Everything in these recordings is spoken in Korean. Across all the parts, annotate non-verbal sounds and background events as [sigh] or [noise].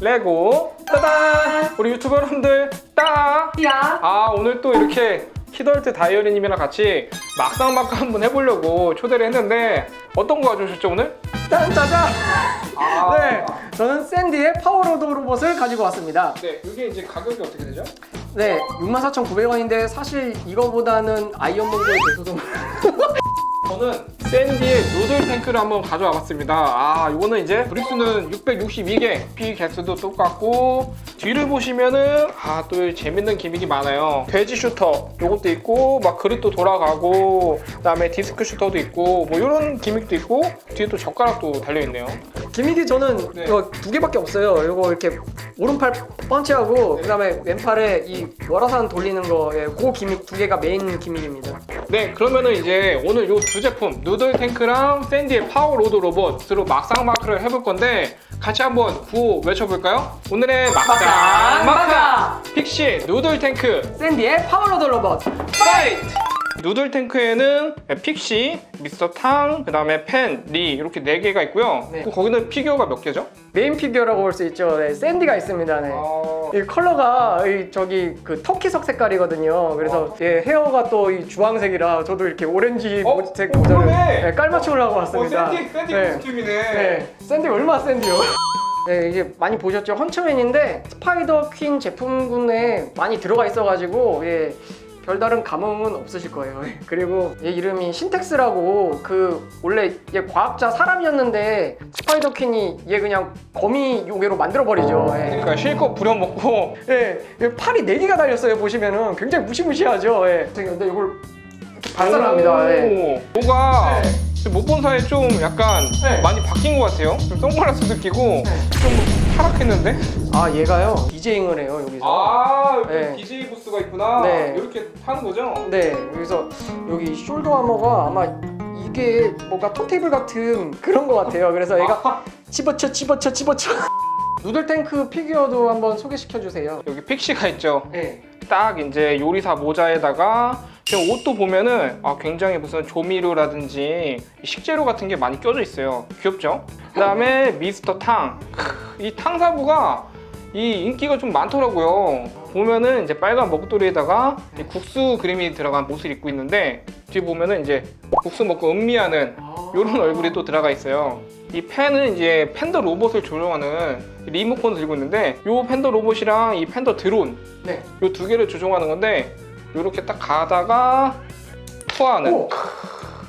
레고 따단 우리 유튜버 여러분들 따 야. 아 오늘 또 이렇게 히덜트 다이어리님이랑 같이 막상막하 한번 해보려고 초대를 했는데 어떤 거 가져오셨죠 오늘? 짠짜잔. 아, 네, 저는 샌디의 파워로드 로봇을 가지고 왔습니다. 네 이게 이제 가격이 어떻게 되죠? 네, 64,900원인데 사실 이거보다는 아이언맨고의 대소동. [laughs] 저는 샌디의 누들 탱크를 한번 가져와 봤습니다. 아, 이거는 이제 브릭스는 662개, 피 개수도 똑같고 뒤를 보시면은 아, 또 재밌는 기믹이 많아요. 돼지 슈터 요것도 있고 막 그릇도 돌아가고 그 다음에 디스크 슈터도 있고 뭐 이런 기믹도 있고 뒤에 또 젓가락도 달려 있네요. 기믹이 저는 네. 이거 두 개밖에 없어요. 이거 이렇게 오른팔 펀치하고 네. 그 다음에 왼팔에 이 월화산 돌리는 거, 예, 그 기믹 두 개가 메인 기믹입니다. 네, 그러면은 이제 오늘 요두 제품 누들 탱크랑 샌디의 파워 로드 로봇으로 막상 마크를 해볼 건데 같이 한번 구호 외쳐볼까요? 오늘의 막상 마카 픽시 누들 탱크 샌디의 파워로드 로봇. 파이트! 누들 탱크에는 픽시, 미스터 탕, 그 다음에 펜, 리 이렇게 네 개가 있고요. 네. 또 거기는 피규어가 몇 개죠? 메인 피규어라고 볼 수 있죠. 네, 샌디가 있습니다. 네. 어... 이 컬러가 이 저기 그 터키석 색깔이거든요. 그래서 예, 헤어가 또 이 주황색이라 저도 이렇게 오렌지 어? 색 어, 모자를. 예, 깔맞춤을 하고 왔습니다. 샌디, 샌디 네. 코스튬이네. 네, 샌디 얼마나 샌디요? [laughs] 네, 이게 많이 보셨죠? 헌츠맨인데 스파이더 퀸 제품군에 많이 들어가 있어가지고 예, 별다른 감흥은 없으실 거예요. 예, [laughs] 그리고 얘 이름이 신텍스라고 그 원래 얘 과학자 사람이었는데 스파이더 퀸이 얘 그냥 거미 요괴로 만들어 버리죠. 예. 그러니까 실컷 부려먹고 [laughs] 예, 이 팔이 네 개가 달렸어요. 보시면은 굉장히 무시무시하죠. 예. 근데 이걸 이렇게 발사합니다. 예. 오, 뭐가 네. 못본 사이에 좀 약간 네. 많이 바뀐 것 같아요. 좀 선글라스도 끼고 좀 타락했는데? 아 얘가요 디제잉을 해요 여기서. 아, 여기 네. DJ 부스가 있구나. 네. 이렇게 타는 거죠? 네, 여기서 여기 숄더 아머가 아마 이게 뭔가 턴테이블 같은 그런 것 같아요. 그래서 얘가 [laughs] 집어쳐, 집어쳐, 집어쳐. 누들 탱크 피규어도 한번 소개시켜 주세요. 여기 픽시가 있죠. 네. 딱 이제 요리사 모자에다가 지금 옷도 보면은 아, 굉장히 무슨 조미료라든지 식재료 같은 게 많이 껴져 있어요. 귀엽죠? 그 다음에 [laughs] 미스터 탕. 크, 이 탕사부가 이 인기가 좀 많더라고요. 보면은 이제 빨간 먹돌이에다가 이 국수 그림이 들어간 옷을 입고 있는데 뒤에 보면은 이제 국수 먹고 음미하는 이런 얼굴이 또 들어가 있어요. 이 펜은 이제 팬더 로봇을 조종하는 리모컨을 들고 있는데 이 팬더 로봇이랑 이 팬더 드론 네. 이두 개를 조종하는 건데 이렇게 딱 가다가 투하하는 오.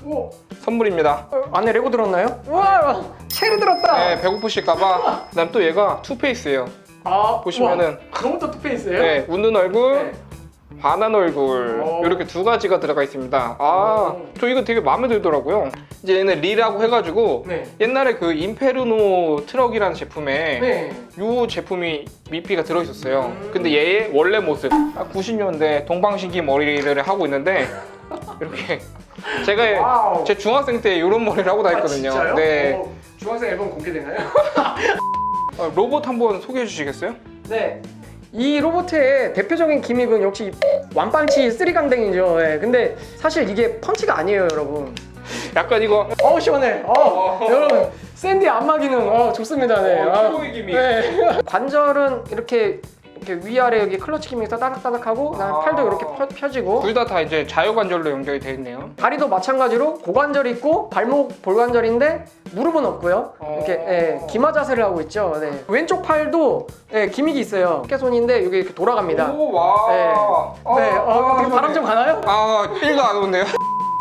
오. 선물입니다. 어, 안에 레고 들었나요? 우와, 체리 들었다. 네, 배고프실까봐. 그다음 또 얘가 투페이스예요. 아, 보시면은 우와, 로봇 투페이스예요? 네, 웃는 얼굴, 네. 반한 얼굴 오. 이렇게 두 가지가 들어가 있습니다. 아, 오. 저 이거 되게 마음에 들더라고요. 이제 얘는 리라고 해가지고 네. 옛날에 그 임페르노 트럭이라는 제품에 네. 이 제품이 미피가 들어있었어요. 음. 근데 얘의 원래 모습, 90년대 동방신기 머리를 하고 있는데 [laughs] 이렇게 제가 와우. 제 중학생 때 이런 머리를 하고 다녔거든요. 아? 네, 어, 중학생 앨범 공개되나요? 어, 로봇 한번 소개해 주시겠어요? 네. 이 로봇의 대표적인 기믹은 역시 완빵치 쓰리강댕이죠. 예. 근데 사실 이게 펀치가 아니에요, 여러분. 약간 이거 어우 시원해. 어, 어. 여러분 샌디 안마 기능 어 좋습니다. 네. 어, 아, 최고의 기믹. 네. 관절은 이렇게 이렇게 위아래 여기 클러치 기믹에서 따닥따닥하고 그다음에 아. 팔도 이렇게 펴, 펴지고 둘 다 다 이제 자유관절로 연결이 되어 있네요. 다리도 마찬가지로 고관절 있고 발목 볼관절인데 무릎은 없고요. 이렇게 어. 예, 기마 자세를 하고 있죠. 네. 왼쪽 팔도 예, 기믹이 있어요. 어깨손인데 이게 이렇게 돌아갑니다. 오, 와. 네. 아, 네, 어, 아, 되게 바람 좀 가나요? 아, 1도 안 오네요.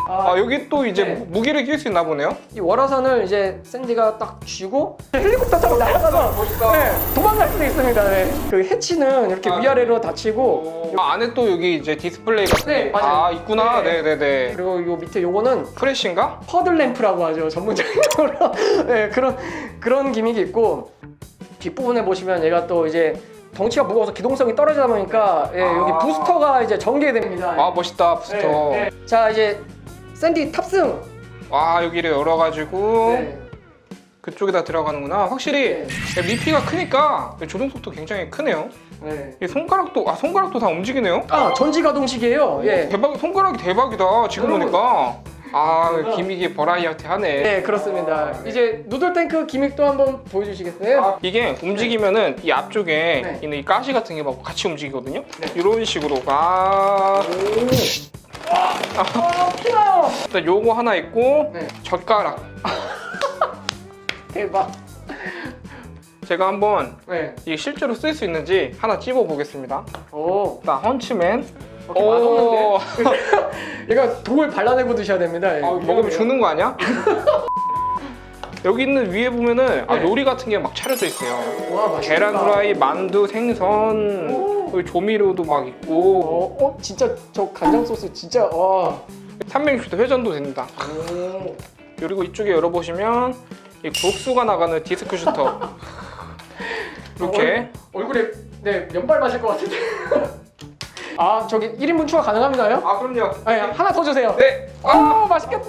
아, 아, 여기 또 이제 네. 무기를 끼울 수 있나 보네요. 이 월화산을 이제 샌디가 딱 쥐고 헬리콥터처럼 날아가서 멋있다. 네, 도망갈 수도 있습니다. 네. 그 해치는 이렇게 아, 위아래로 닫히고 아, 안에 또 여기 이제 디스플레이 같은 네, 게 맞아요. 아, 있구나. 네. 네, 네, 네. 그리고 요 밑에 요거는 프레쉬인가? 퍼들 램프라고 하죠 전문적으로 [laughs] 네, 그런 그런 기믹이 있고 뒷부분에 보시면 얘가 또 이제 덩치가 무거워서 기동성이 떨어지다 보니까 예, 여기 아. 부스터가 이제 전개됩니다. 아, 멋있다. 부스터. 네, 네. 자 이제 샌디 탑승. 와, 여기를 열어가지고 네. 그쪽에다 들어가는구나. 확실히 네. 미피가 크니까 조종 속도 굉장히 크네요. 네. 이 손가락도 아 손가락도 다 움직이네요. 아 전지 가동식이에요. 예. 대박 손가락이 대박이다. 지금 여러분. 보니까 아 기믹이 버라이어티 하네. 네 그렇습니다. 이제 누들 탱크 기믹도 한번 보여주시겠어요? 이게 움직이면은 이 앞쪽에 네. 있는 이 가시 같은 게 막 같이 움직이거든요. 네. 이런 식으로 가. 아 피나요. 일단 요거 하나 있고 네 젓가락. 대박. 제가 한번 네. 이게 실제로 쓸 수 있는지 하나 찝어 보겠습니다. 오. 일단 헌치맨. 이렇게 맛없는데? 얘가 [laughs] 독을 발라내고 드셔야 됩니다. 예. 아, 먹으면 죽는 거 아니야? [laughs] 여기 있는 위에 보면은 아, 네. 요리 같은 게 막 차려져 있어요. 와 맛있다. 계란 후라이, 만두, 생선, 오. 여기 조미료도 막 있고 어, 어 진짜 저 간장 소스 진짜 와. 360도 회전도 됩니다. 오. 그리고 이쪽에 열어보시면 이 국수가 나가는 디스크 슈터 [laughs] 이렇게 얼, 얼굴에 네 면발 맞을 것 같은데. [laughs] 아 저기 1인분 추가 가능합니다요? 아 그럼요 아 예, 하나 더 주세요. 네아 맛있겠다.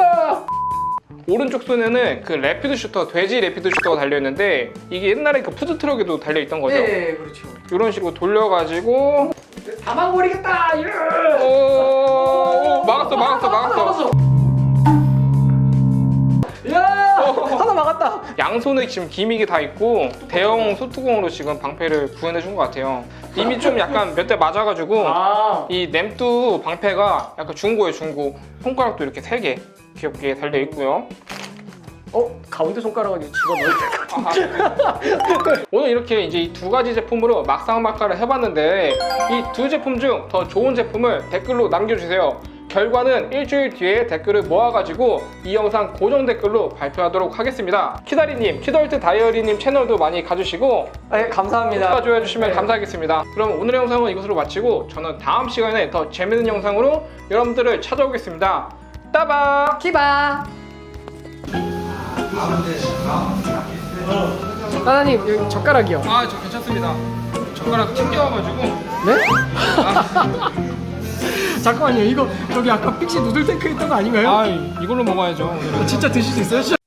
오른쪽 손에는 그 레피드 슈터 돼지 레피드 슈터가 달려있는데 이게 옛날에 그 푸드트럭에도 달려있던 거죠 네 그렇죠. 이런 식으로 돌려가지고 다 막아버리겠다. 예. 오 막았어 막았어 막았어 막았어. 야 하나 막았다. 양손에 지금 기믹이 다 있고 대형 소뚜껑으로 지금 방패를 구현해 준 것 같아요 이미 좀 약간 몇 대 맞아가지고 아. 이 냄뚜 방패가 약간 중고예요 중고. 손가락도 이렇게 세 개 귀엽게 달려 있고요. 어? 가운데 손가락을 집어 넣을 때. 오늘 이렇게 이제 이 두 가지 제품으로 막상막하를 해봤는데 이 두 제품 중 더 좋은 제품을 댓글로 남겨주세요 결과는 일주일 뒤에 댓글을 모아가지고 이 영상 고정 댓글로 발표하도록 하겠습니다 키다리님, 키덜트 다이어리님 채널도 많이 가주시고 네 감사합니다. 좋아요 해주시면 네. 감사하겠습니다 그럼 오늘의 영상은 이것으로 마치고 저는 다음 시간에 더 재밌는 영상으로 여러분들을 찾아오겠습니다 따박 키바. 사장님 여기 젓가락이요. 아 저 괜찮습니다 젓가락 튕겨와가지고 네? [laughs] 잠깐만요 이거 저기 아까 픽시 누들 탱크 있던 거 아닌가요? 아 이걸로 먹어야죠 오늘은 진짜 드실 수 있어요?